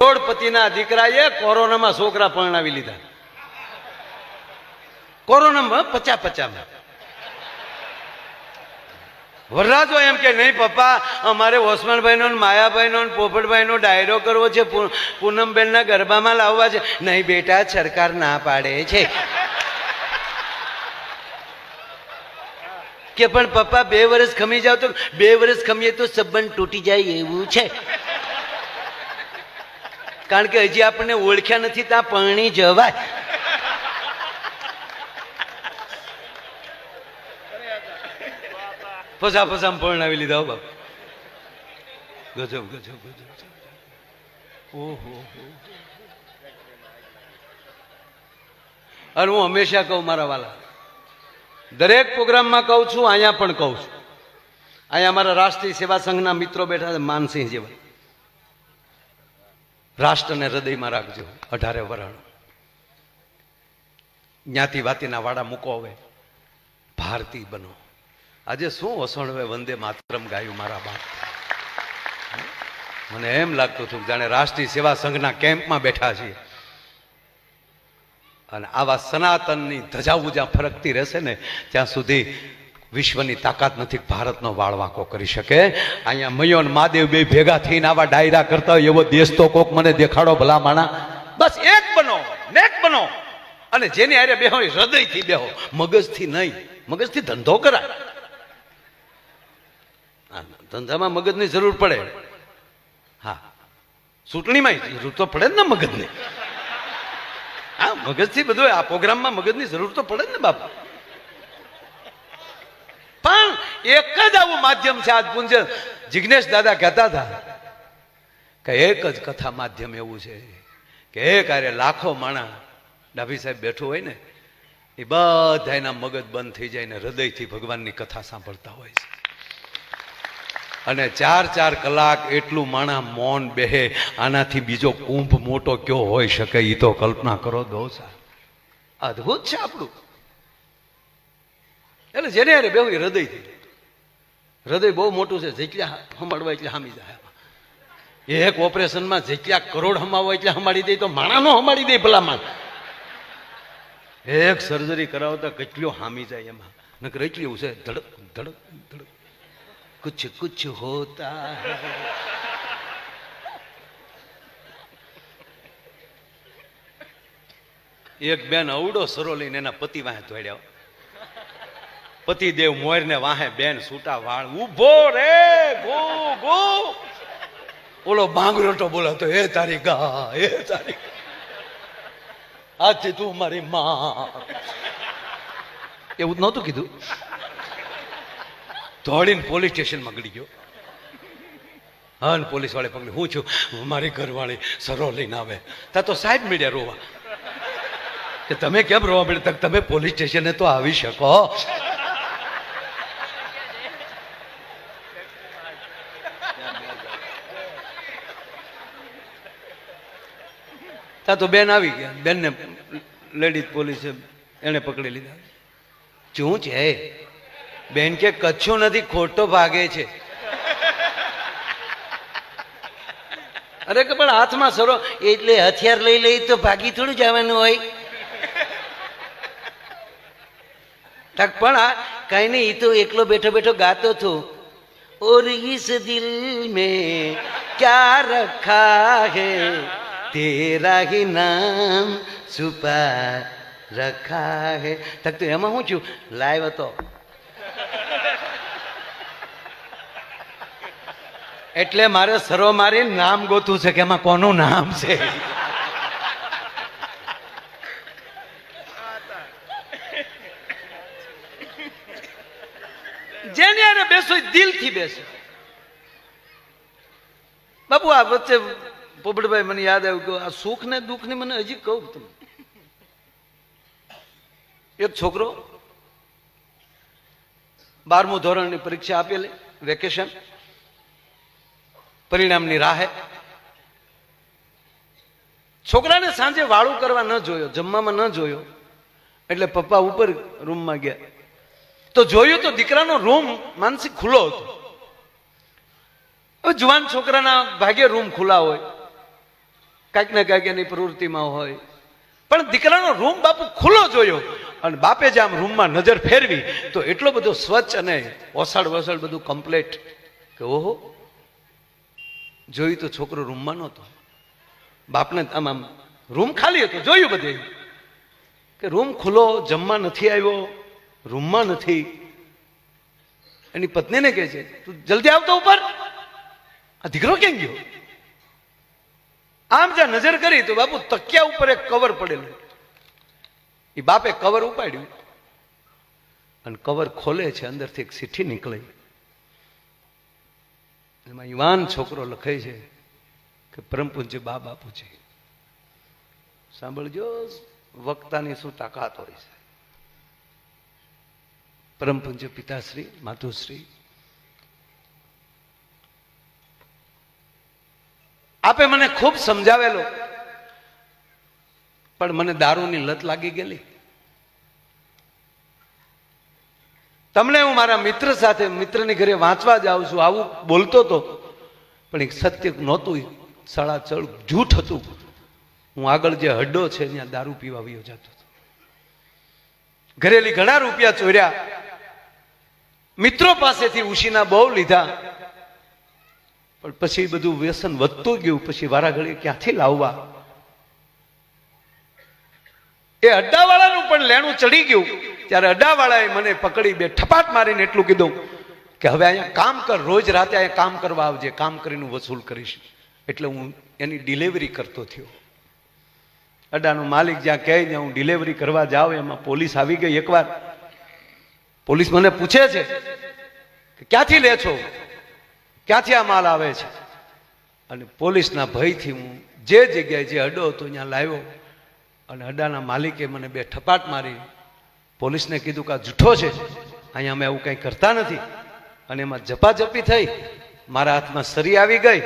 કરોડપતિના દીકરાએ કોરોનામાં છોકરા પરણાવી લીધા. કોરોનામાં પચા પચામાં વરરાજો એમ કે, નહીં પપ્પા, અમારે ઓસમાનભાઈનો માયાભાઈનો પોપટભાઈનો ડાયરો કરવો છે પૂનમબેનના ગરબામાં લાવવા છે. નહીં બેટા, સરકાર ના પાડે છે. કે, પણ પપ્પા, બે વર્ષ ખમી જાવ તો, બે વર્ષ ખમીએ તો સંબંધ તૂટી જાય એવું છે. કારણ કે હજી આપણને ઓળખ્યા નથી ત્યાં પરણી જવાય. પસા પસામાં પરણાવી લીધા હો બાપ. ગજબ ગજબ ગજબ ઓહો અને હું હંમેશા કહું મારા વાલા. દરેક પ્રોગ્રામમાં કહું છું, અહીંયા પણ કહું છું. અહીંયા અમારા રાષ્ટ્રીય સેવા સંઘના મિત્રો બેઠા છે, માનસિંહ જેવા. રાષ્ટ્રને હૃદયમાં રાખજો, અઢારે વરણ જ્ઞાતિ વાતીના વાડા મૂકો હવે. ભારતી બનો. આજે શું વસણવે વંદે માતરમ ગાયું મારા બાપ. મને એમ લાગતું હતું જાણે રાષ્ટ્રીય સેવા સંઘના કેમ્પમાં બેઠા છીએ. અને આવા સનાતનની ધજા ઉજા ફરકતી રહેશે ને, ત્યાં સુધી વિશ્વની તાકાત નથી ભારતનો વાળવાંકો કરી શકે. અહીંયા મયો ને મહાદેવ બે ભેગા થઈને આવા ડાયરા કરતા હોય, એવો દેશ તો કોક મને દેખાડો ભલા માણા બસ એક બનો નેક બનો. અને જેની આરે બેહો એ હૃદયથી બેહો, મગજથી નહીં. મગજથી ધંધો કરાય ધંધામાં મગજની જરૂર પડે. હા. ચૂંટણીમાં જરૂર તો પડે ને મગજની. હા, મગજથી બધું, આ પ્રોગ્રામમાં મગજની જરૂર તો પડે ને બાપા. પણ એક જ આવું માધ્યમ છે આજ પુંજન જિજ્ઞેશ દાદા કહેતા હતા કે એક જ કથા માધ્યમ એવું છે કે એક અરે લાખો માણા ડાભી સાહેબ બેઠું હોય ને, એ બધા એના મગજ બંધ થઈ જાય ને હૃદયથી ભગવાનની કથા સાંભળતા હોય છે. અને ચાર ચાર કલાક એટલું માણા મૌન બેહે, આનાથી બીજો કુંભ મોટો કયો હોઈ શકે એ તો કલ્પના કરો દોસા અદ્ભુત છે આપણું. એટલે જેને અરે બેહુ એ હૃદય હૃદય બહુ મોટું છે, જેટલા હમાડવા એટલે હમી જાય. એ એક ઓપરેશનમાં જેટલા કરોડ હમાવો એટલે હમાડી દે, તો માણાનો હમાડી દે ભલા ભલામાં એક સર્જરી કરાવતા કેટલો હામી જાય એમાં. નકર એટલી એવું છે ધડક ધડક ધડક. કુછ કુછ હોતા એક બેન અવડો સરો લઈને એના પતિ વાંહે ધોડ્યા પતિદેવ મોર ને વાહે બેન છૂટા વાળ. ઊભો રે, ગો ગો. ઓલો બાંગરોટો બોલાતો એ તારી ગા, એ તારી આજથી તું મારી માં. એવું નહોતું કીધું? દોડીને પોલીસ સ્ટેશનમાં ગળી ગયો. હા પોલીસ વાળે પગલે હું છું મારી ઘરવાળી, સરો લઈને આવે. તા તો સાહેબ મીડિયા રોવા. કે તમે કેમ રોવા મળે તમે પોલીસ સ્ટેશને તો આવી શકો. ત્યાં તો બેન આવી ગયા. બેનને લેડીઝ પોલીસે એને પકડી લીધા. શું છે, બેન કે કચ્છો નથી, ખોટો ભાગે છે. અરે કે પણ હાથમાં સરો, એટલે હથિયાર લઈ લઈ તો ભાગી થોડું જવાનું હોય. તક પણ આ કઈ નહીં તો એકલો બેઠો બેઠો ગાતો થો ઓર ઇસ દિલ મેં ક્યા રખા હૈ? તેરાહી નામ છુપા રખા હે તક તો એમાં હું છું? લાઈવ હતો. એટલે મારે સરો મારી નામ ગોતું છે કે એમાં કોનું નામ છે? જેને અરે બેસો દિલથી બેસો. બાપુ આ વચ્ચે પોપટભાઈ, મને યાદ આવ્યું કે આ સુખ ને દુઃખ ને મને હજી કહું તમે. એક છોકરો બારમું ધોરણની પરીક્ષા આપેલી, વેકેશન, પરિણામની રાહે. છોકરાને સાંજે વાળું કરવા ન જોયો, જમવામાં ન જોયો, એટલે પપ્પા ઉપર રૂમમાં ગયા. તો જોયું તો દીકરાનો રૂમ માનસિક ખુલ્લો હતો. હવે જુવાન છોકરાના ભાગ્ય રૂમ ખુલ્લા હોય. કાંઈક ને કાંઈક એની પ્રવૃત્તિમાં હોય. પણ દીકરાનો રૂમ બાપુ ખુલ્લો જોયો અને બાપે જે આમ રૂમમાં નજર ફેરવી, તો એટલો બધો સ્વચ્છ અને ઓસાડ વસાડ બધું કમ્પ્લેટ કે ઓહો, જોયું તો છોકરો રૂમમાં નહોતો. બાપને આમ આમ રૂમ ખાલી હતો, જોયું બધે. કે રૂમ ખુલ્લો, જમવા નથી આવ્યો, રૂમમાં નથી. એની પત્નીને કહે છે, તું જલ્દી આવતો ઉપર. આ દીકરો ક્યાં ગયો? આમ જ્યાં નજર કરી તો બાપુ તકિયા ઉપર એક કવર પડેલું. એ બાપે કવર ઉપાડ્યું અને કવર ખોલે છે, અંદરથી એક ચીઠી નીકળે. એમાં યુવાન છોકરો લખે છે કે પરમપુંજ બા બાપુ છે સાંભળજો, વક્તાની શું તાકાત હોય છે. પરમપુંજ પિતાશ્રી, માતુશ્રી આપે મને ખૂબ સમજાવેલો. પણ મને દારૂની લત લાગી ગયેલી. તમને હું મારા મિત્ર સાથે મિત્રની ઘરે વાંચવા જાઉં છું, આવું બોલતો હતો પણ એક સત્ય નહોતું સળાચળ જૂઠ હતું. હું આગળ જે હડ્ડો છે ત્યાં દારૂ પીવા આવ્યો જતો હતો. ઘરેલી ઘણા રૂપિયા ચોર્યા. મિત્રો પાસેથી ઉશીના બહુ લીધા. પણ પછી બધું વ્યસન વધતું ગયું, પછી વારાઘડી ક્યાંથી લાવવા? એ અડ્ડાવાળાનું પણ લેણું ચડી ગયું. ત્યારે અડ્ડાવાળાએ મને પકડી બે ઠપાટ મારીને એટલું કીધું કે હવે અહીંયા કામ કર, રોજ રાતે અહીંયા કામ કરવા આવજે, કામ કરીને વસૂલ કરીશ. એટલે હું એની ડિલિવરી કરતો થયો. અડ્ડાનો માલિક જ્યાં કહે ત્યાં હું ડિલિવરી કરવા જાઉં, એમાં પોલીસ આવી ગઈ એકવાર. પોલીસ મને પૂછે છે કે ક્યાંથી લે છો? ક્યાંથી આ માલ આવે છે? અને પોલીસના ભયથી હું જે જગ્યાએ જે અડો હતો ત્યાં લાવ્યો અને અડાના માલિકે મને બે ઠપાટ મારી. પોલીસને કીધું કે આ જૂઠો છે. અહીંયા અમે એવું કંઈ કરતા નથી. અને એમાં જપાજપી થઈ. મારા હાથમાં સરી આવી ગઈ.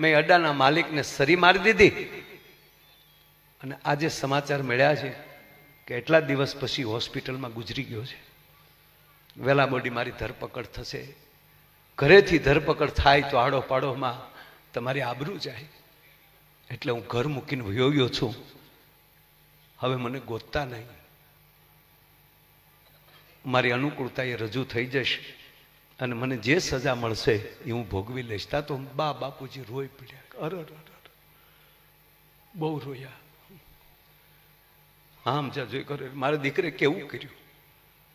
મેં અડાના માલિકને સરી મારી દીધી. અને આજે સમાચાર મળ્યા છે કે એટલા દિવસ પછી હોસ્પિટલમાં ગુજરી ગયો છે. વેલા બોડી મારી ધરપકડ થશે. ઘરેથી ધરપકડ થાય તો આડો પાડોમાં તમારી આબરૂ જાય. એટલે હું ઘર મૂકીને વયોગ્યો છું. હવે મને ગોતતા નહીં. મારી અનુકૂળતા એ રજૂ થઈ જશે અને મને જે સજા મળશે એ હું ભોગવી લઈશ. તા તો બા બાપુજી રોઈ પડ્યા. અરે બહુ રોયા. આમ જા જોઈ કરે. મારા દીકરે કેવું કર્યું?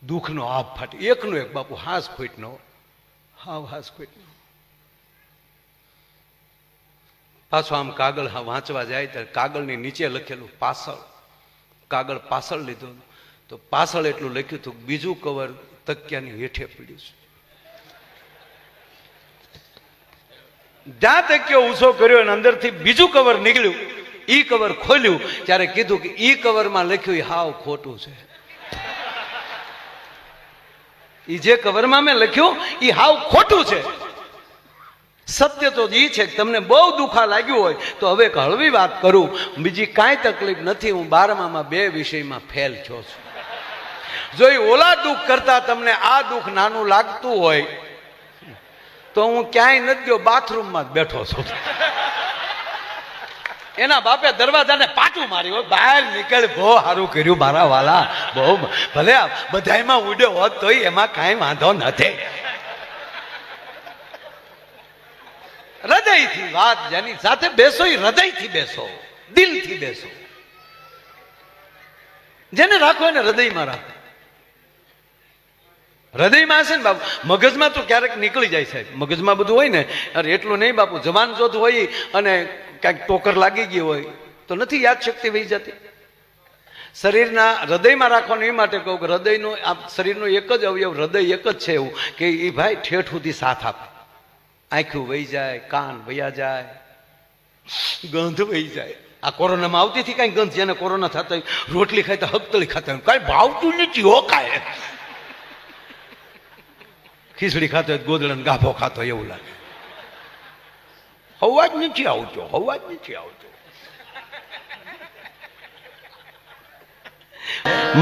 દુઃખનો આભ ફાટી એકનો એક બાપુ હાસ ખોટનો હાવ હાસ ખોટનો પાછો આમ કાગળ હા વાંચવા જાય ત્યારે કાગળની નીચે લખેલું પાછળ કાગળ પાછળ લીધું તો પાછળ એટલું લખ્યું હતું બીજું કવર તકિયાની હેઠે પડ્યું છે. જ્યાં તકિયો ઊંચો કર્યો અને અંદરથી બીજું કવર નીકળ્યું, ઈ કવર ખોલ્યું, ત્યારે કીધું કે ઈ કવરમાં લખ્યું હાવ ખોટું છે. ઈ જે કવરમાં મેં લખ્યું એ હાવ ખોટું છે. સત્ય તો એ છે કે તમને બહુ દુખા લાગ્યું હોય, તો હવે એક હળવી વાત કરું. બીજી કાંઈ તકલીફ નથી, હું બારમામાં બે વિષયમાં ફેલ થયો છું. જો એ ઓલા દુઃખ કરતા તમને આ દુઃખ નાનું લાગતું હોય, તો હું ક્યાંય નથી ગયો બાથરૂમમાં જ બેઠો છું. એના બાપે દરવાજાને પાટું માર્યું બહાર નીકળ, બહુ સારું કર્યું મારા વાલા. બહુ ભલે બધામાં ઉડ્યો હોત તોય એમાં કાંઈ વાંધો નથી. હૃદયથી વાત જેની સાથે બેસો એ હૃદયથી બેસો. દિલથી બેસો. જેને રાખો એને હૃદયમાં રાખો. હૃદયમાં હશે ને બાપુ? મગજમાં તો ક્યારેક નીકળી જાય સાહેબ. મગજમાં બધું હોય ને. અરે એટલું નહીં બાપુ. જવાન જોત હોય અને કાંઈક ટોકર લાગી ગઈ હોય તો નથી યાદ શક્તિ વહી જતી. શરીરના હૃદયમાં રાખવાનું એ માટે કહું કે હૃદયનો આ શરીરનો એક જ અવયવ, હૃદય એક જ છે એવું કે એ ભાઈ ઠેઠ સુધી સાથ આપે. આંખું વહી જાય, કાન વયા જાય, ગંધ વહી જાય. આ કોરોનામાં આવતી હતી કાંઈ ગંધ જેને કોરોના થતા હોય, રોટલી ખાય તો હકતળી ખાતા હોય. કાંઈ ભાવતું નથી, હો કાંઈ. ખીચડી ખાતો હોય ગોદડન ગાભો ખાતો એવું લાગે. અવાજ નથી આવતો અવાજ નથી આવતો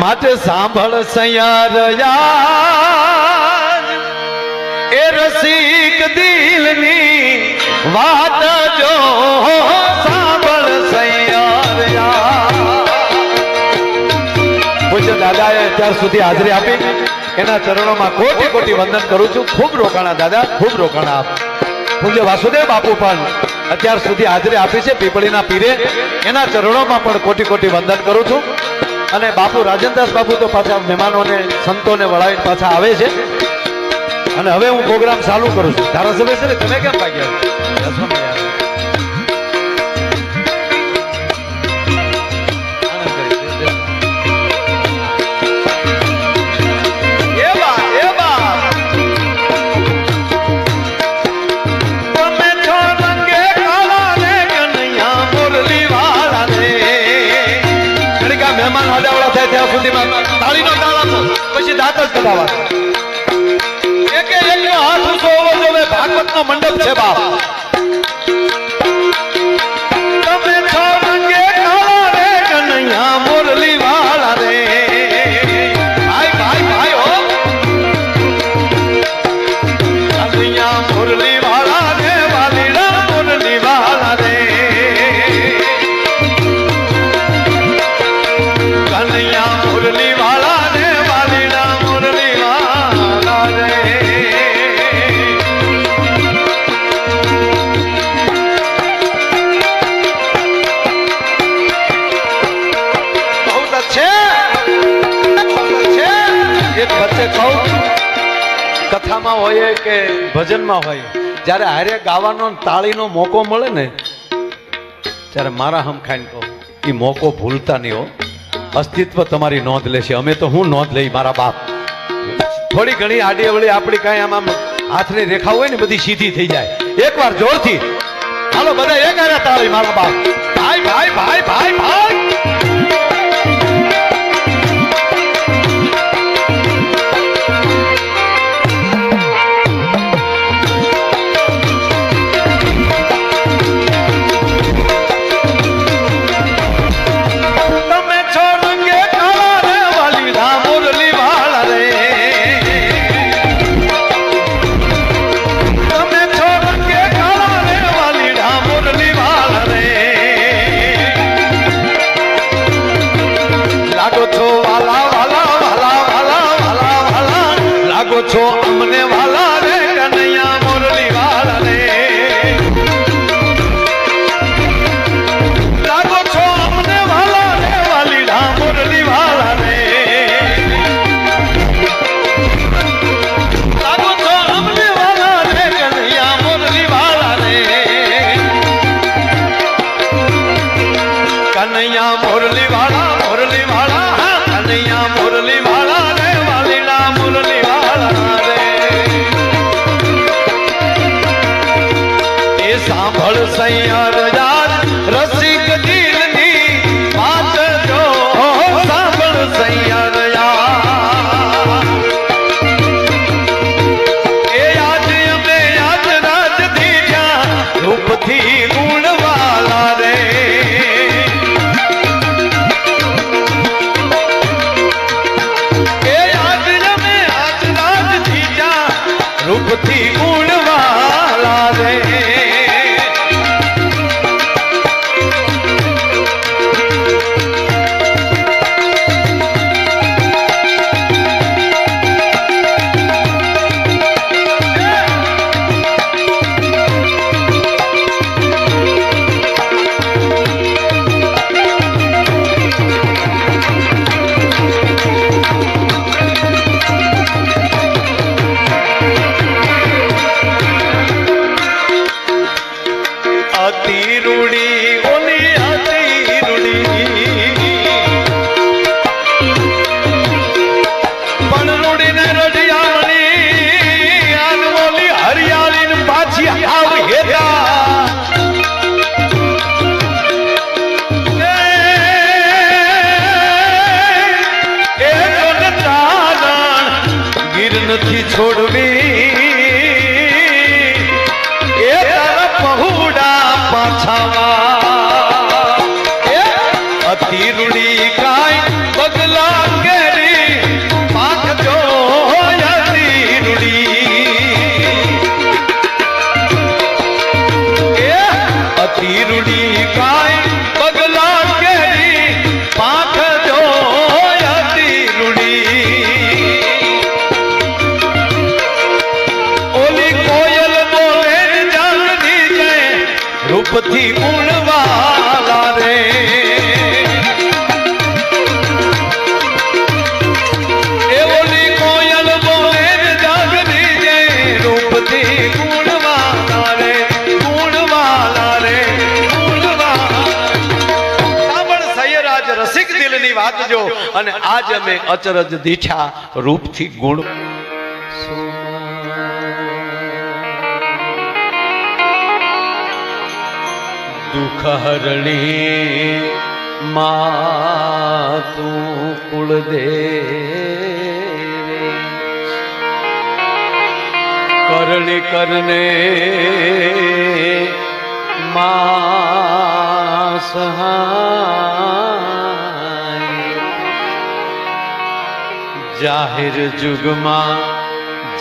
માટે સાંભળ સયાર, એ રસિક દિલની વાત જો સાંભળ સયાર. દાદા એ અત્યાર સુધી હાજરી આપી. એના ચરણોમાં કોટી કોટી વંદન કરું છું. ખૂબ રોકાણા દાદા, ખૂબ રોકાણા આપ. પૂજ્ય વાસુદેવ બાપુ પણ અત્યાર સુધી હાજરી આપી છે પીપળીના પીરે, એના ચરણોમાં પણ કોટી કોટી વંદન કરું છું. અને બાપુ રાજનદાસ બાપુ તો પાછા મહેમાનોને, સંતોને વળાવીને પાછા આવે છે. અને હવે હું પ્રોગ્રામ ચાલુ કરું છું. ધારાસભ્ય છે ને, તમે કેમ ભાગ્યા થાય ત્યાં સુધીમાં તાળીનો તાળ આપો, પછી દાંત જ કઢાવવા એક એકનો હાથ ઊંચો હોવો જોઈએ ભાગવતનો મંડપ છે બાપ. વચ્ચે કહું કથામાં હોય કે ભજનમાં હોય. જ્યારે હારે ગાવાનો તાળીનો મોકો મળે ને, ત્યારે મારા હમ ખાઈને કહું એ મોકો ભૂલતા નહીં હો. અસ્તિત્વ તમારી નોંધ લેશે અમે તો હું નોંધ લઈ મારા બાપ. થોડી ઘણી આડી અવળી આપણી કાંઈ આમ આમ હાથની રેખા હોય ને બધી સીધી થઈ જાય. એકવાર જોરથી. હાલો, બધા એક આવ્યા તાળી મારા બાપ. ભાઈ ભાઈ ભાઈ ભાઈ ભાઈ. સાંભળ સૈયર આજ અમે અચરજ દીઠા રૂપથી ગુણ. દુઃખ હરણી મા તું કુળદેવી. કરણી કરને મા સહાય ज़ाहिर जुगमा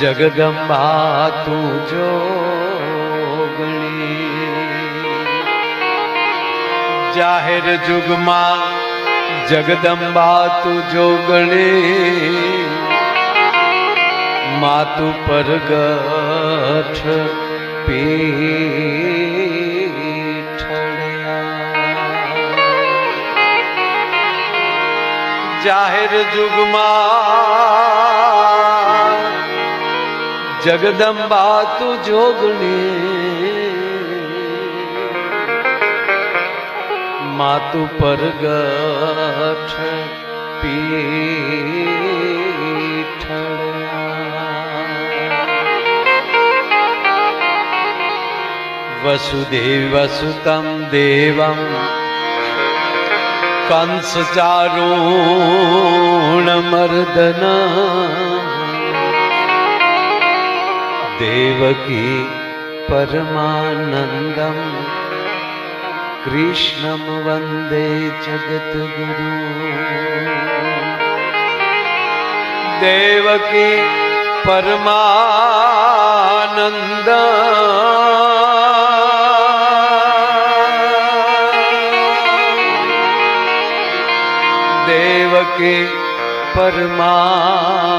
जगदम्बा तू जो ज़ाहिर जुगमा जगदम्बा तू जोगणी। मातु परगठ पी જાહેર જુગમાં જગદંબા તું જોગણી માતુ પરગઠ પીઠળિયા વસુદેવસુતમ દેવમ કંસચારૂણમર્દન દેવકી પરમાનંદમ કૃષ્ણમ વંદે જગતગુરુ દેવકી પરમાનંદ દેવકી પરમાનંદ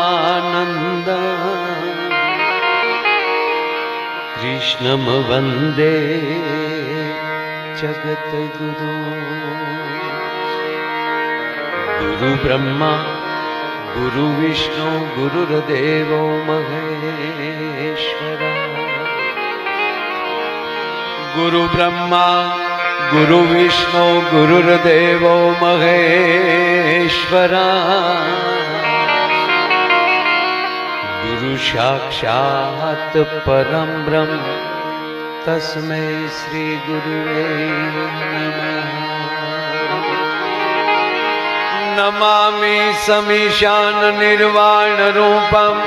કૃષ્ણમ વંદે જગતગુરુ ગુરુ બ્રહ્મા ગુરુ વિષ્ણુ ગુરુર્દેવો મહેશ્વરા ગુરુ બ્રહ્મા ગુરુ વિષ્ણુ ગુરુર્દેવો મહેશ્વરા ગુરુ સાક્ષાત પરમ બ્રહ્મ તસ્મૈ શ્રી ગુરુવે નમામિ સમીશાન નિર્વાણ રૂપમ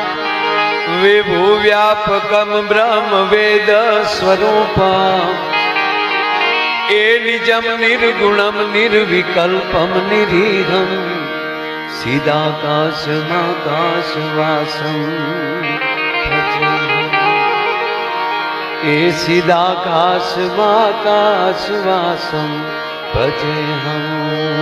વિભુ વ્યાપકમ બ્રહ્મ વેદ સ્વરૂપમ એ નિજમ નિર્ગુણમ નિર્વિકલ્પમ નિરીહમ. સિદાકાશમાકાશવાસમ એ સિદાકાશમાકાશવાસમ ભજે હમ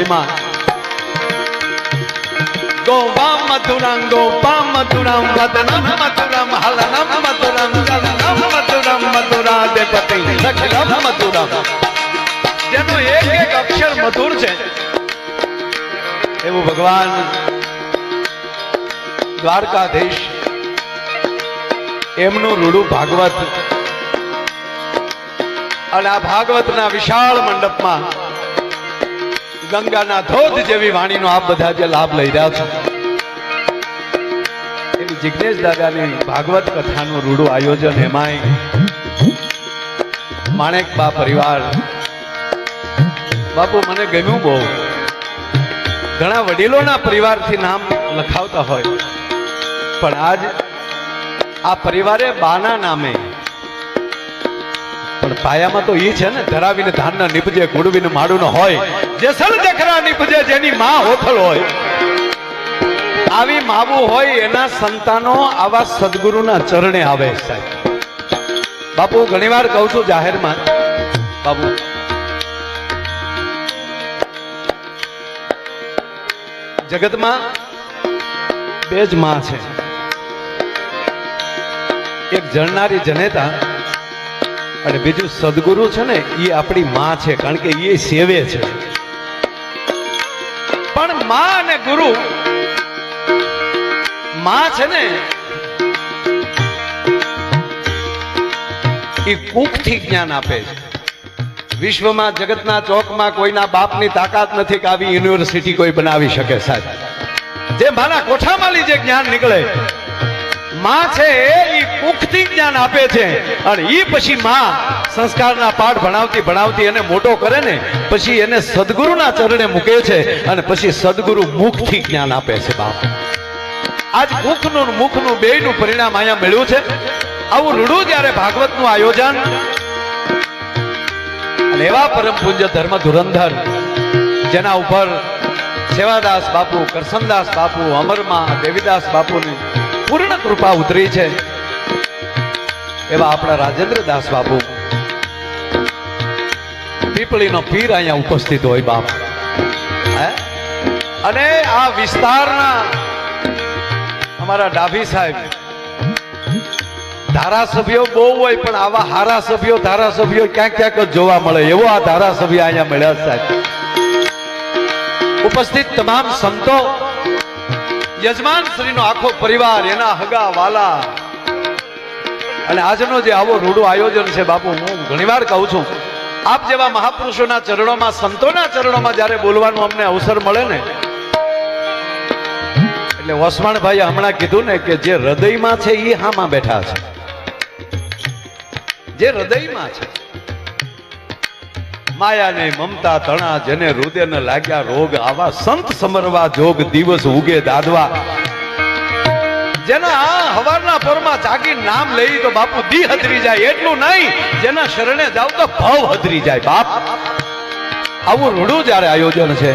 ભૂમિમાં ગોપામ મથુરામ ગોપામ મથુરામ વદનમ મથુરામ હલનમ મથુરામ ચલનમ મથુરામ મથુરાધિપતિ સખિલમ મથુરામ જેનો એક એક અક્ષર મધુર છે. એવું ભગવાન દ્વારકાધીશ એમનું રૂડું ભાગવત અને આ ભાગવતના વિશાળ મંડપમાં ગંગાના ધોધ જેવી વાણીનો આપ બધા જે લાભ લઈ રહ્યા છો. એની જિજ્ઞેશ દાદાની ભાગવત કથાનું રૂડું આયોજન એમાંય માણેકબા પરિવાર. બાપુ, મને ગમ્યું બહુ. ઘણા વડીલોના પરિવારથી નામ લખાવતા હોય. પણ આજ આ પરિવારે બાના નામે પાયામાં તો ઈ છે ને, ધરાવીને ધાનના નીપજે કુડવીને માડું હોય. જેસલ જખરા નીપજે, જેની માં હોથલ હોય. આવી માવું હોય એના સંતાનો આવા સદગુરુના ચરણે આવે સાહેબ. બાપુ, ઘણીવાર કહું છું જાહેરમાં. બાપુ. જગતમાં બે જ માં છે. એક જણનારી જનેતા અને બીજું સદગુરુ છે ને એ આપણી માં છે, કારણ કે એ સેવે છે. પણ માં અને ગુરુ, માં છે ને એ કુખથી જ્ઞાન આપે છે. વિશ્વમાં, જગતના ચોકમાં કોઈના બાપની તાકાત નથી કે આવી યુનિવર્સિટી કોઈ બનાવી શકે સાહેબ. જે મારા કોઠામાં જે જ્ઞાન નીકળે માં છે, એ કુખથી જ્ઞાન આપે છે. અને એ પછી માં સંસ્કારના પાઠ ભણાવતી ભણાવતી એને મોટો કરે ને, પછી એને સદગુરુના ચરણે મૂકે છે અને પછી સદગુરુ મુખથી જ્ઞાન આપે છે બાપ. આજ મુખનું મુખનું બેયનું પરિણામ અહીંયા મળ્યું છે. આવું રૂડું જ્યારે ભાગવતનું આયોજન લેવા પરમ પૂજ્ય ધર્મ ધુરંધર, જેના ઉપર સેવાદાસ બાપુ, કરસનદાસ બાપુ, અમરમાં, દેવીદાસ બાપુની પૂર્ણ કૃપા ઉતરી છે. એવા આપણા રાજેન્દ્ર દાસ બાપુ. પીપળીનો પીર અહીંયા ઉપસ્થિત હોય બાપ? અને આ વિસ્તારના અમારા ડાભી સાહેબ. ધારાસભ્યો બહુ હોય, પણ આવા હારા સભ્યો ધારાસભ્યો ક્યાંક ક્યાંક જ જોવા મળે. એવો આ ધારાસભ્ય અહીંયા મળ્યા સાહેબ. ઉપસ્થિત તમામ સંતો યજમાન શ્રીનો આખો પરિવાર, એના હગા વાલા. અને આજનો જે આવો રૂડું આયોજન છે બાપુ, હું ઘણીવાર કહું છું, આપ જેવા મહાપુરુષોના ચરણોમાં, સંતોના ચરણોમાં જ્યારે બોલવાનું અમને અવસર મળે ને, એટલે વસવાણભાઈએ હમણાં કીધું ને કે જે હૃદયમાં છે એ હામાં બેઠા છે. જે હૃદયમાં છે. માયા ને મમતા તણા જેને હૃદય ને લાગ્યા રોગ, આવા સંત સમરવા જોગ દિવસ ઉગે દાદવા. જેના આ હવારના પરમાં જાગી નામ લઈ તો બાપુ દી હતરી જાય, એટલું નહીં. જેના શરણે જાવ તો ભાવ હદરી જાય, બાપ. આવું રૂડું જ્યારે આયોજન છે.